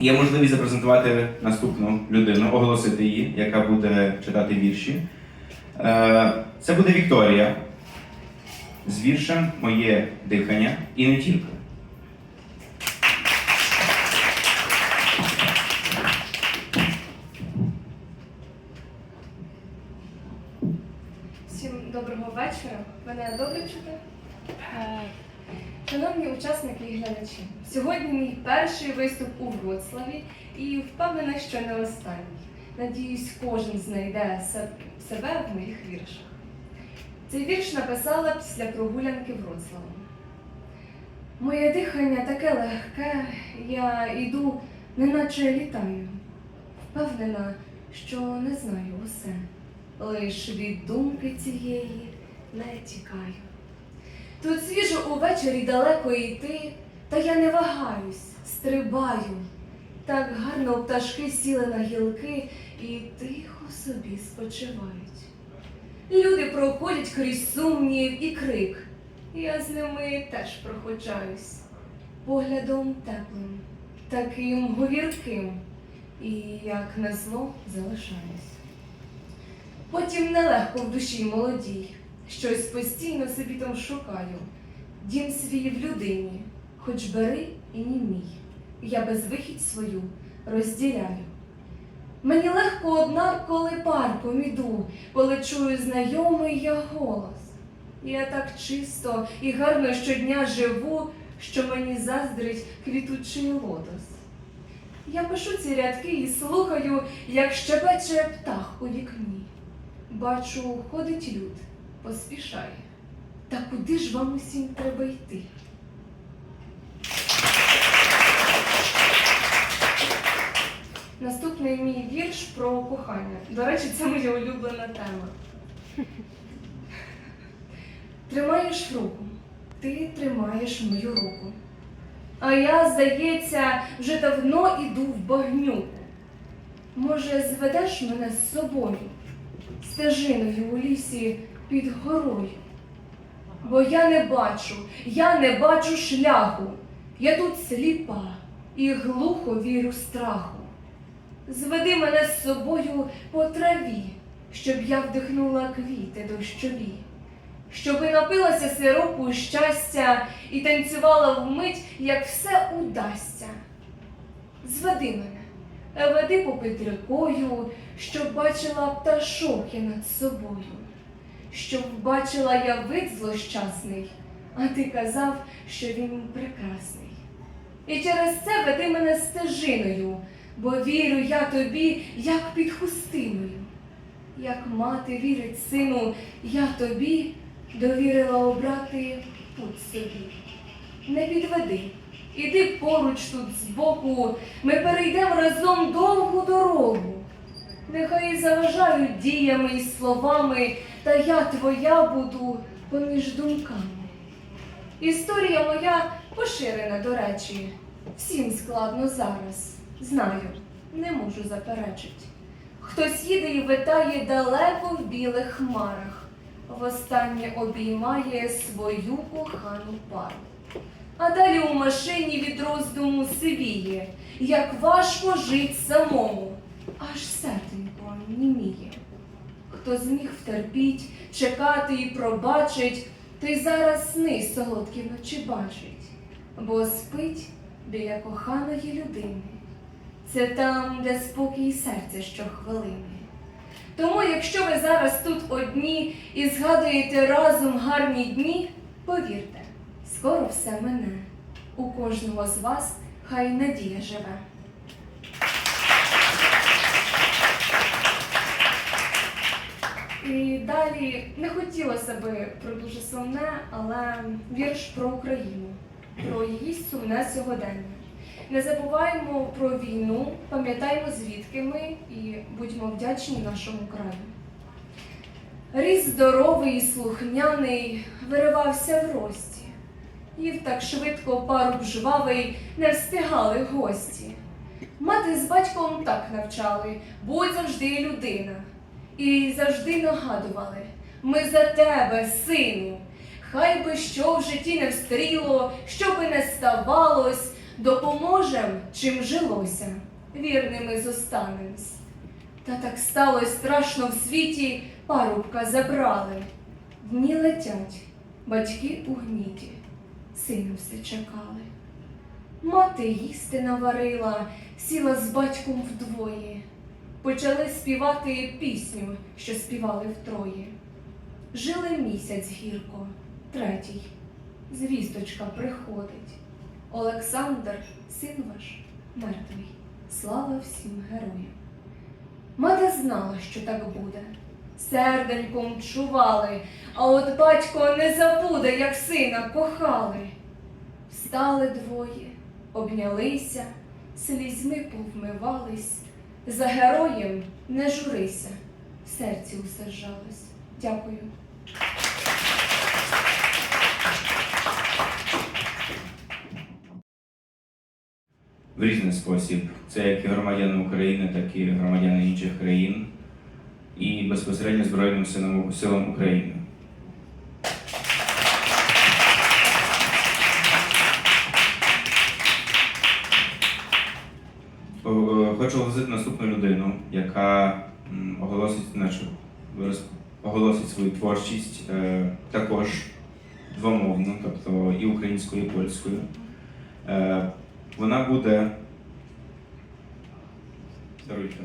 Є можливість запрезентувати наступну людину, оголосити її, яка буде читати вірші. Е, Це буде Вікторія з віршем Моє дихання і не тільки. Всім доброго вечора. Мене добре чути? Шановні учасники і глядачі, сьогодні мій перший виступ у Вроцлаві і впевнена, що не останній. Надіюсь, кожен знайде себе в моїх віршах. Цей вірш написала після прогулянки Вроцлавом. Моє дихання таке легке, я йду, неначе літаю. Впевнена, що не знаю усе лиш від думки цієї не тікаю. Тут свіжо увечері далеко йти, та я не вагаюсь, стрибаю. Так гарно пташки сіли на гілки і тихо собі спочивають. Люди проходять крізь сумнів і крик. Я з ними теж проходжаюсь, поглядом теплим, таким говірким, і як на зло залишаюсь. Потім нелегко в душі молодій, щось постійно собі там шукаю. Дім свій в людині, хоч бери і не мій, я безвихідь свою розділяю. Мені легко однак, коли парком іду, коли чую знайомий я голос. Я так чисто і гарно щодня живу, що мені заздрить квітучий лотос. Я пишу ці рядки і слухаю, як щебече птах у вікні. Бачу, ходить люд, поспішає. Та куди ж вам усім треба йти? Наступний мій вірш про кохання. До речі, це моя улюблена тема. Тримаєш руку, ти тримаєш мою руку. А я, здається, вже давно іду в багнюку. Може, зведеш мене з собою, стежиною у лісі під горою? Бо я не бачу, я не бачу шляху. Я тут сліпа і глухо вірю страху. Зведи мене з собою по траві, щоб я вдихнула квіти дощові, щоби напилася сиропу щастя і танцювала вмить, як все удасться. Зведи мене, веди попід рікою, щоб бачила пташок я над собою, щоб бачила я вид злощасний, а ти казав, що він прекрасний. І через це веди мене стежиною, бо вірю я тобі, як під хустиною. Як мати вірить сину, я тобі довірила обрати путь собі. Не підведи, іди поруч тут збоку, ми перейдемо разом довгу дорогу. Нехай заважають діями і словами, та я твоя буду поміж думками. Історія моя поширена, до речі, всім складно зараз. Знаю, не можу заперечить. Хтось їде і витає далеко в білих хмарах, востаннє обіймає свою кохану пару. А далі у машині від роздуму сивіє, як важко жить самому, аж серденько німіє. Хто зміг втерпіть, чекати і пробачить, той зараз сни солодкі вночі бачить, бо спить біля коханої людини. Це там, де спокій серця щохвилини. Тому, якщо ви зараз тут одні і згадуєте разом гарні дні, повірте, скоро все мене. У кожного з вас хай надія живе. І далі не хотілося би про дуже сумне, але вірш про Україну, про її сумне сьогодення. Не забуваємо про війну, пам'ятаємо, звідки ми і будьмо вдячні нашому краю. Ріс здоровий і слухняний виривався в рості. Їв так швидко паруб жвавий, не встигали гості. Мати з батьком так навчали, будь завжди людина. І завжди нагадували, ми за тебе, сину. Хай би що в житті не встріло, що би не ставалось, допоможем, чим жилося, вірними зостанемось. Та так сталося страшно в світі, парубка забрали. Дні летять, батьки у гніті, сина все чекали. Мати їсти наварила, сіла з батьком вдвоє. Почали співати пісню, що співали втроє. Жили місяць гірко, третій. Звісточка приходить. Олександр, син ваш, мертвий. Слава всім героям. Мати знала, що так буде. Серденьком чували, а от батько не забуде, як сина кохали. Встали двоє, обнялися, слізьми повмивались. За героєм не журися, в серці усе зжалось. Дякую. в різний спосіб. Це як і громадяни України, так і громадяни інших країн і безпосередньо Збройним силам України. Хочу оголосити наступну людину, яка оголосить, значить, оголосить свою творчість е, також двомовно, тобто і українською, і польською. Е, вона буде. Даруйте.